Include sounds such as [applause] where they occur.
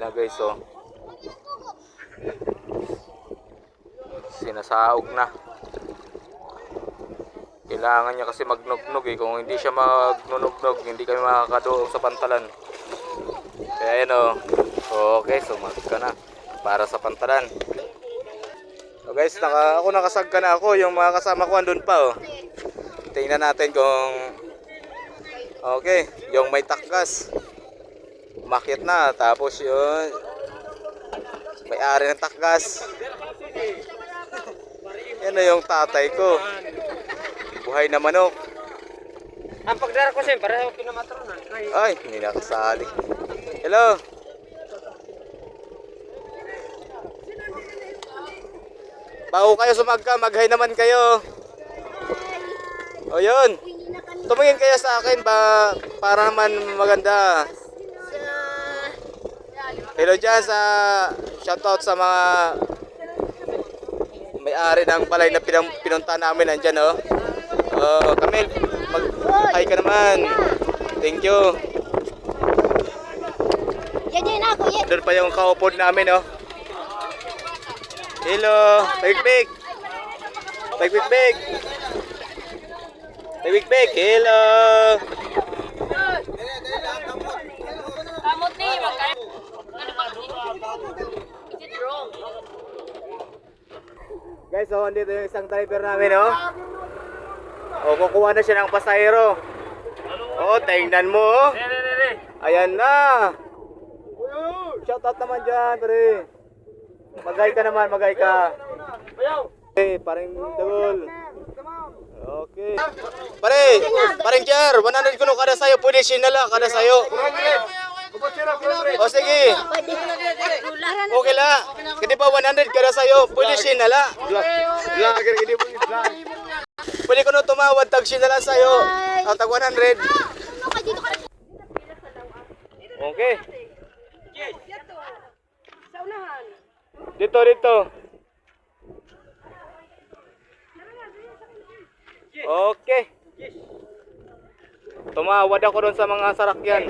Ayan na guys, oh. Sinasaog na. Kailangan niya kasi magnugnog eh. Kung hindi siya magnunugnog, hindi kami makakadoong sa pantalan. Kaya yan oh. Okay, sumag ka na. Para sa pantalan. So guys, naka, ako nakasag ka na ako. Yung mga kasama ko andun pa oh. Tingnan natin kung Okay, yung may takgas. Umakyat na. Tapos yun, may ari ng takgas. [laughs] Yan na yung tatay ko. Buhay na manok. Ang pagdara ko siyempre, pinamatronan. Ay, Ay, hindi nakasali. Hello. Bago kayo sumagka, mag-hi naman kayo. O yun. Tumingin kayo sa akin ba para naman maganda. Hello dyan sa shoutout sa mga may-ari ng balay na pinang, pinunta namin nandyan oh. Oh, Kamil, mag-hi ka naman. Thank you. Yan yan ako, yan. Doon pa yung kaupod namin, oh. Hello, Big Big. Big Big. Big Big, hello. Kamot ni, magkaya. Is it wrong? Guys, oh, andito yung isang driver namin, oh. Oh, kukuha na siya ng pasahero. Oh, tingnan mo, oh. Ayan na. Shout out naman dyan, pre. Magay ka naman, magay ka. Okay, paring dagol. Okay. Pare, paring Jar, 100 kuno kada sayo, pwede sinala kada sayo. O sige, na. okay la. Kadi ba 100 kada sayo, pwede sinala. Vlogger, hindi mo vlog. Pwede ko no tumawad tag sinala sayo. Ang tag 100. Ano ka dito ka? Okay. Dito, dito. Okay. Tumawad ako doon sa mga sarakyan.